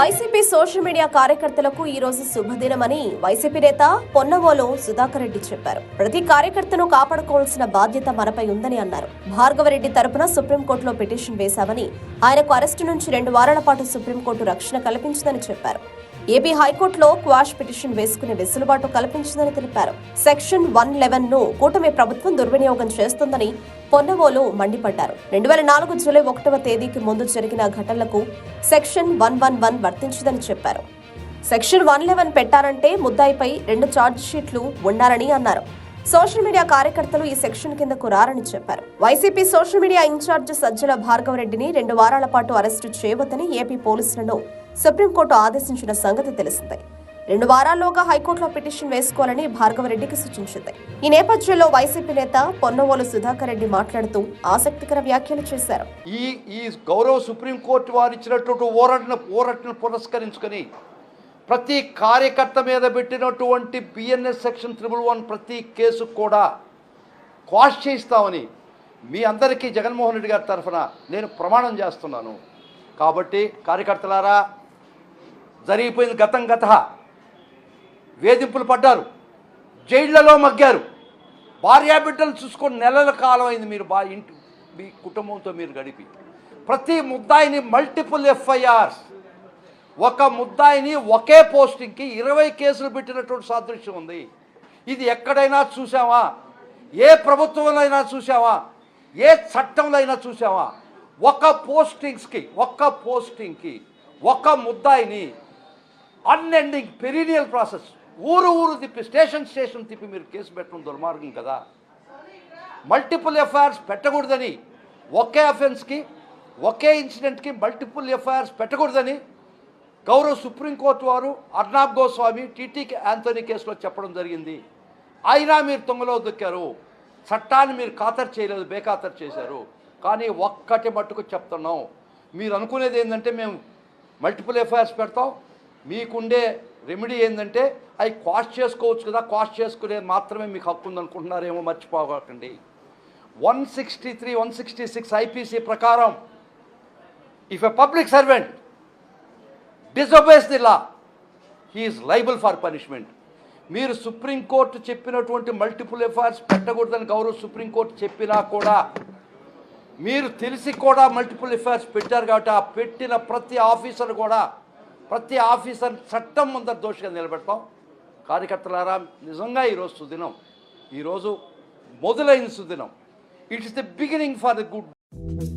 YCP social media కార్యకర్తలకు ఈ రోజు శుభదినమని వైసీపీ నేత పొన్నవోలు సుధాకర్ రెడ్డి చెప్పారు. ప్రతి కార్యకర్తను కాపాడుకోవాల్సిన బాధ్యత మనపై ఉందని అన్నారు. భార్గవరెడ్డి తరపున సుప్రీంకోర్టులో పిటిషన్ వేశామని ఆయనకు అరెస్టు నుంచి రెండు వారాల పాటు సుప్రీంకోర్టు రక్షణ కల్పించిందని చెప్పారు. ఏపీ హైకోర్టులో క్వాష్ పిటిషన్ వేసుకునే వెసులుబాటు కల్పించిందని తెలిపారు. సెక్షన్ వన్ లెవెన్ను కూటమి ప్రభుత్వం దుర్వినియోగం చేస్తుందని పొన్నవోలు మండిపడ్డారు. రెండు వేల నాలుగు జూలై ఒకటవ తేదీకి ముందు జరిగిన ఘటనలకు సెక్షన్ వన్ వన్ వన్ వర్తించదని చెప్పారు. సెక్షన్ వన్ లెవెన్ పెట్టారంటే ముద్దాయిపై రెండు ఛార్జ్ షీట్లు ఉండాలని అన్నారు. సోషల్ మీడియా కార్యకర్తలు ఈ సెక్షన్ కిందకు రారని చెప్పారు. YCP social media incharge Sajjala భార్గవరెడ్డిని రెండు వారాల పాటు అరెస్టు చేయవద్దని ఏపీ పోలీసులను సుప్రీంకోర్టు ఆదేశించిన సంగతి తెలిసిందే. రెండు వారాల్లోగా హైకోర్టులో పిటిషన్ వేసుకోవాలని భార్గవరెడ్డికి సూచించింది. ఈ నేపథ్యంలో వైసీపీ నేత పొన్నవోలు సుధాకర్ రెడ్డి మాట్లాడుతూ ఆసక్తికర వ్యాఖ్యలు చేశారు. ఈ ఈ గౌరవ సుప్రీంకోర్టు వారు ఇచ్చినటువంటి ఓరటను ఓరటను పురస్కరించుకొని ప్రతి కార్యకర్త మీద పెట్టినటువంటి బిఎన్ఎస్ సెక్షన్ త్రిబుల్ వన్ ప్రతి కేసు కూడా క్వాష్ చేయిస్తామని మీ అందరికీ జగన్మోహన్ రెడ్డి గారి తరఫున నేను ప్రమాణం చేస్తున్నాను. కాబట్టి కార్యకర్తలారా జరిగిపోయింది గతం గత. వేధింపులు పడ్డారు జైళ్ళలో మగ్గారు. భార్యాబిడ్డలు చూసుకొని నెలల కాలం అయింది మీరు బా ఇంటి మీ కుటుంబంతో మీరు గడిపి. ప్రతి ముద్దాయిని మల్టిపుల్ ఎఫ్ఐఆర్స్ ఒక ముద్దాయిని ఒకే పోస్టింగ్కి ఇరవై కేసులు పెట్టినటువంటి సాదృశ్యం ఉంది. ఇది ఎక్కడైనా చూసావా ఏ ప్రభుత్వంలో అయినా చూసావా ఏ చట్టంలో అయినా చూసావా ఒక పోస్టింగ్స్కి ఒక్క పోస్టింగ్కి ఒక ముద్దాయిని అన్ఎండింగ్ పెరీనియల్ ప్రాసెస్ ఊరు ఊరు తిప్పి స్టేషన్ స్టేషన్ తిప్పి మీరు కేసు పెట్టడం దుర్మార్గం కదా. మల్టిపుల్ ఎఫ్ఐఆర్స్ పెట్టకూడదని ఒకే అఫెన్స్కి ఒకే ఇన్సిడెంట్కి మల్టిపుల్ ఎఫ్ఐఆర్స్ పెట్టకూడదని గౌరవ సుప్రీంకోర్టు వారు అర్నాబ్ గోస్వామి టీటీకి యాంథోనీ కేసులో చెప్పడం జరిగింది. అయినా మీరు తొంగలో దొక్కారు. చట్టాన్ని మీరు ఖాతరు చేయలేదు బేఖాతరు చేశారు. కానీ ఒక్కటి మట్టుకు చెప్తున్నాం. మీరు అనుకునేది ఏంటంటే మేము మల్టిపుల్ ఎఫ్ఐఆర్స్ పెడతాం. మీకుండే రెమెడీ ఏంటంటే అవి కాస్ట్ చేసుకోవచ్చు కదా కాస్ట్ చేసుకునేది మాత్రమే మీకు హక్కు ఉందనుకుంటున్నారేమో మర్చిపోకండి. One sixty three one sixty six IPC ప్రకారం if a public servant disobeys the law he is liable for punishment మీరు సుప్రీంకోర్టు చెప్పినటువంటి మల్టిపుల్ ఎఫ్ఐఆర్స్ పెట్టకూడదని గౌరవ సుప్రీంకోర్టు చెప్పినా కూడా మీరు తెలిసి కూడా మల్టిపుల్ ఎఫ్ఐఆర్స్ పెట్టారు కాబట్టి ఆ పెట్టిన ప్రతి ఆఫీసర్ కూడా ప్రతి ఆఫీసర్ చట్టం ముందర దోషిగా నిలబెడతాం. కార్యకర్తలారా నిజంగా ఈరోజు సుదినం. ఈరోజు మొదలైన సుదినం. It is beginning for the good